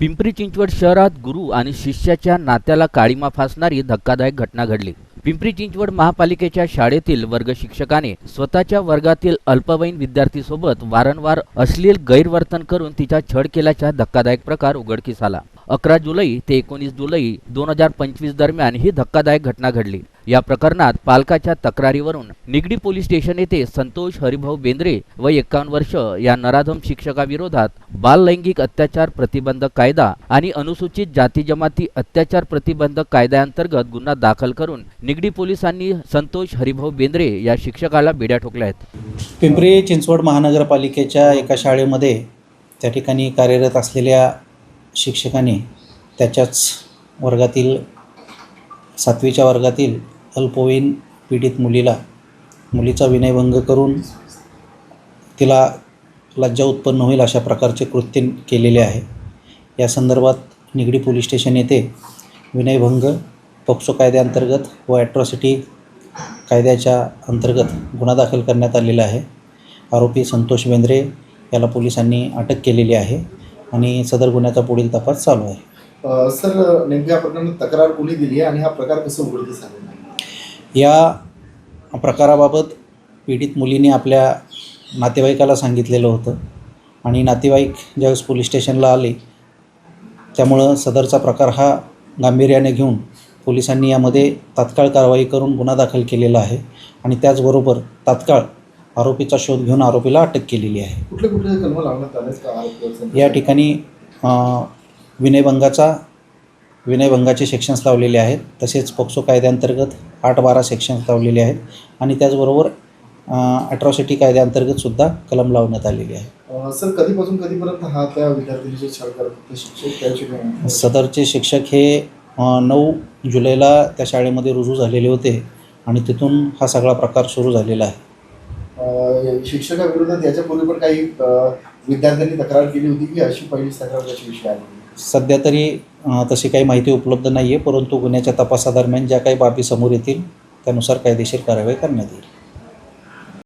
पिंपरी चिंचवड शहरात गुरु आणि शिष्याच्या नात्याला काळीमा फासणारी धक्कादायक घटना घडली. पिंपरी चिंचवड महापालिकेच्या शाळेतील वर्ग शिक्षकाने स्वतःच्या वर्गातील अल्पवयीन विद्यार्थीसोबत वारंवार अश्लील गैरवर्तन करून तिचा छळ केल्याचा धक्कादायक प्रकार उघडकीस आला. अकरा जुलै ते एकोणीस जुलै दोन हजार पंचवीस दरम्यान ही धक्कादायक घटना घडली. या प्रकरणात पालकाच्या तक्रारीवरून निगडी पोलीस स्टेशन येथे संतोष हरिभाऊ बेंद्रे व एकावन्न वर्ष या नराधम शिक्षकाविरोधात बाल लैंगिक अत्याचार प्रतिबंधक कायदा आणि अनुसूचित जाती जमाती अत्याचार प्रतिबंधक कायद्याअंतर्गत गुन्हा दाखल करून निगडी पोलिसांनी संतोष हरिभाऊ बेंद्रे या शिक्षकाला बेड्या ठोकल्या आहेत. पिंपरी चिंचवड महानगरपालिकेच्या एका शाळेमध्ये त्या ठिकाणी कार्यरत असलेल्या शिक्षकाने त्याच्याच वर्गातील सातवीच्या वर्गातील अल्पवयीन पीडित मुलीला मुलीचा विनयभंग करून तिला लज्जा उत्पन्न होईल अशा प्रकारचे कृत्य केलेले आहे. या संदर्भात निगडी पोलीस स्टेशन येथे विनयभंग पोक्सो कायद्याअंतर्गत व ॲट्रॉसिटी कायद्याच्या अंतर्गत गुन्हा दाखल करण्यात आलेला आहे. आरोपी संतोष बेंद्रे याला पोलिसांनी अटक केलेली आहे आणि सदर गुन्ह्याचा पुढील तपास चालू आहे. सर नेमक्या प्रकरणात तक्रार कोणी दिली आहे आणि हा प्रकार कसं उघडकीस आलेला या प्रकाराबाबत पीडित मुलीने आपल्या नातेवाईकाला सांगितलेलं होतं आणि नातेवाईक ज्यावेळेस पोलीस स्टेशनला आले त्यामुळं सदरचा प्रकार हा गांभीर्याने घेऊन पोलिसांनी यामध्ये तात्काळ कारवाई करून गुन्हा दाखल केलेला आहे आणि त्याचबरोबर तात्काळ आरोपीचा शोध घेऊन आरोपीला अटक केलेली आहे. कुठले कुठले कलम लावण्यात आले का? आरोप या ठिकाणी विनयभंगाचा विनयभंगाचे सेक्शन्स लावलेले आहेत. तसेच पोक्सो कायद्याअंतर्गत आठ बारा सेक्शन्स लावलेले आहेत. आणि त्याचबरोबर अट्रॉसिटी कायद्याअंतर्गत सुद्धा कलम लावण्यात आलेली आहे. सर कधीपासून कधीपर्यंत हा त्या विद्यार्थ्यांचे? सदरचे शिक्षक हे नऊ जुलैला त्या शाळेमध्ये रुजू झालेले होते. आणि तिथून हा सगळा प्रकार सुरू झालेला आहे. शिक्षकाविरोधात याच्यापूर्वी पण काही विद्यार्थ्यांनी तक्रार केली होती की अशी पहिली तक्रार विषय आहे सध्या तरी तशी काही माहिती उपलब्ध नाही आहे परंतु गुन्ह्याच्या तपासादरम्यान ज्या काही बाबी समोर येतील त्यानुसार कायदेशीर कारवाई करण्यात येईल.